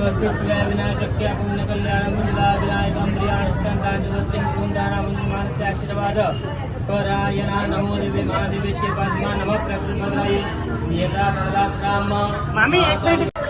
स्वस्ति शिवाय विनाशक्य पुण्यकल्याणं मंगलाविनायकं प्रियाणित्यन्ताञ्जवस्त्रिं कुन्दानामन्मानस्य आशीर्वाद परायणा नमो देवे महादेवे श्रीपादमा नमः प्रकृतिमद्रये नियता प्रदात राम मामी एक मिनिट.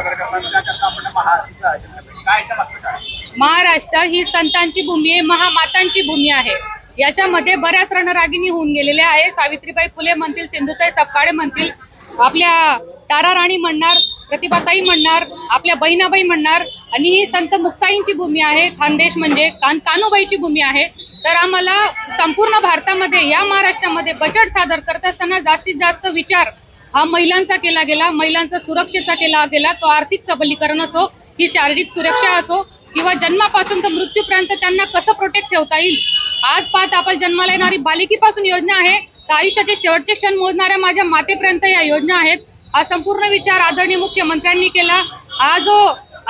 करतात त्याकरता आपण काय मागचं काय महाराष्ट्र ही संतांची भूमी आहे महामातांची भूमी आहे. याच्यामध्ये बऱ्याच रणरागिणी होऊन गेलेल्या आहे. सावित्रीबाई फुले म्हणतील सिंधुताई सपकाळे म्हणतील आपल्या तारा राणी म्हणणार प्रतिभाताई म्हणणार आपल्या बहिणाबाई म्हणणार आणि ही संत मुक्ताईंची भूमी आहे खानदेश म्हणजे कान कानूबाईची भूमी आहे. तर आम्हाला संपूर्ण भारतामध्ये या महाराष्ट्रामध्ये बजेट सादर करत असताना जास्तीत जास्त विचार हा महिलांचा केला गेला महिलांचा सुरक्षेचा केला गेला तो आर्थिक सबलीकरण असो की शारीरिक सुरक्षा असो किंवा जन्मापासून तर मृत्यूपर्यंत त्यांना कसं प्रोटेक्ट ठेवता येईल? आज पाहत आपण जन्माला येणारी बालिकीपासून योजना आहे तर आयुष्याचे शेवटचे क्षण मोजणाऱ्या माझ्या मातेपर्यंत या योजना आहेत. हा संपूर्ण विचार आदरणीय मुख्यमंत्र्यांनी केला. हा जो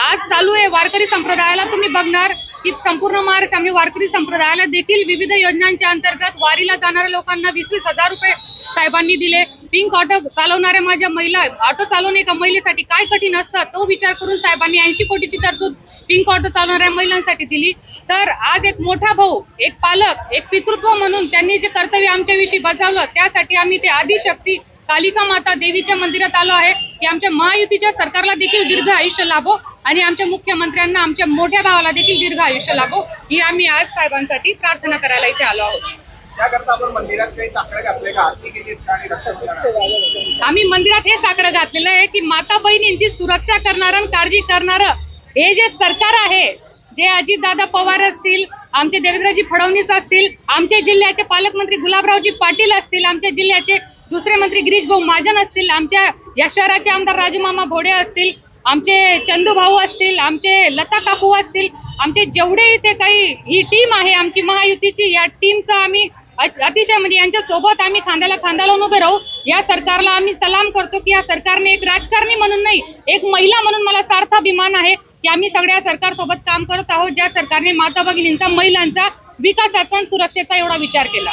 आज चालू आहे वारकरी संप्रदायाला तुम्ही बघणार की संपूर्ण महाराष्ट्रामध्ये वारकरी संप्रदायाला देखील विविध योजनांच्या अंतर्गत वारीला जाणाऱ्या लोकांना वीस वीस हजार रुपये साहेबांनी दिले. पिंक ऑटो चालवणाऱ्या माझ्या महिला ऑटो चालवणे एका महिलेसाठी काय कठीण असतं? तो विचार करून साहेबांनी ऐंशी कोटीची तरतूद पिंक ऑटो चालवणाऱ्या महिलांसाठी दिली. तर आज एक मोठा भाऊ एक पालक एक पितृत्व म्हणून त्यांनी जे कर्तव्य आमच्याविषयी बजावलं त्यासाठी आम्ही ते आदिशक्ती कालिका माता देवीच्या मंदिरात आलो आहे. की आमच्या महायुतीच्या सरकारला देखील दीर्घ आयुष्य लाभो आणि आमच्या मुख्यमंत्र्यांना आमच्या मोठ्या भावाला देखील दीर्घ आयुष्य लाभो. ही आम्ही आज साहेबांसाठी प्रार्थना करायला इथे आलो आहोत. त्याकरता आपण मंदिरात काही साखळे घातले का? आरती केली आम्ही मंदिरात हे साकडं घातलेलं आहे की माता बहिणींची सुरक्षा करणारं काळजी करणारं. हे जे सरकार आहे जे अजितदादा पवार असतील आमचे देवेंद्रजी फडणवीस असतील आमचे जिल्ह्याचे पालकमंत्री गुलाबरावजी पाटील असतील आमच्या जिल्ह्याचे दुसरे मंत्री गिरीश भाऊ महाजन असतील आमच्या या शहराचे आमदार राजूमामा भोडे असतील आमचे चंदू भाऊ असतील आमचे लता काकू असतील आमचे जेवढे इथे काही ही टीम आहे आमची महायुतीची या टीमचा आम्ही अतिशय म्हणजे यांच्या सोबत आम्ही खांद्याला खांदा लावून उभे राहू. या सरकारला आम्ही सलाम करतो की या सरकारने एक राजकारणी म्हणून नाही एक महिला म्हणून मला सार्थ अभिमान आहे की आम्ही सगळ्या सरकार सोबत काम करत आहोत ज्या सरकारने माता भगिनींचा महिलांचा विकासाचा आणि सुरक्षेचा एवढा विचार केला.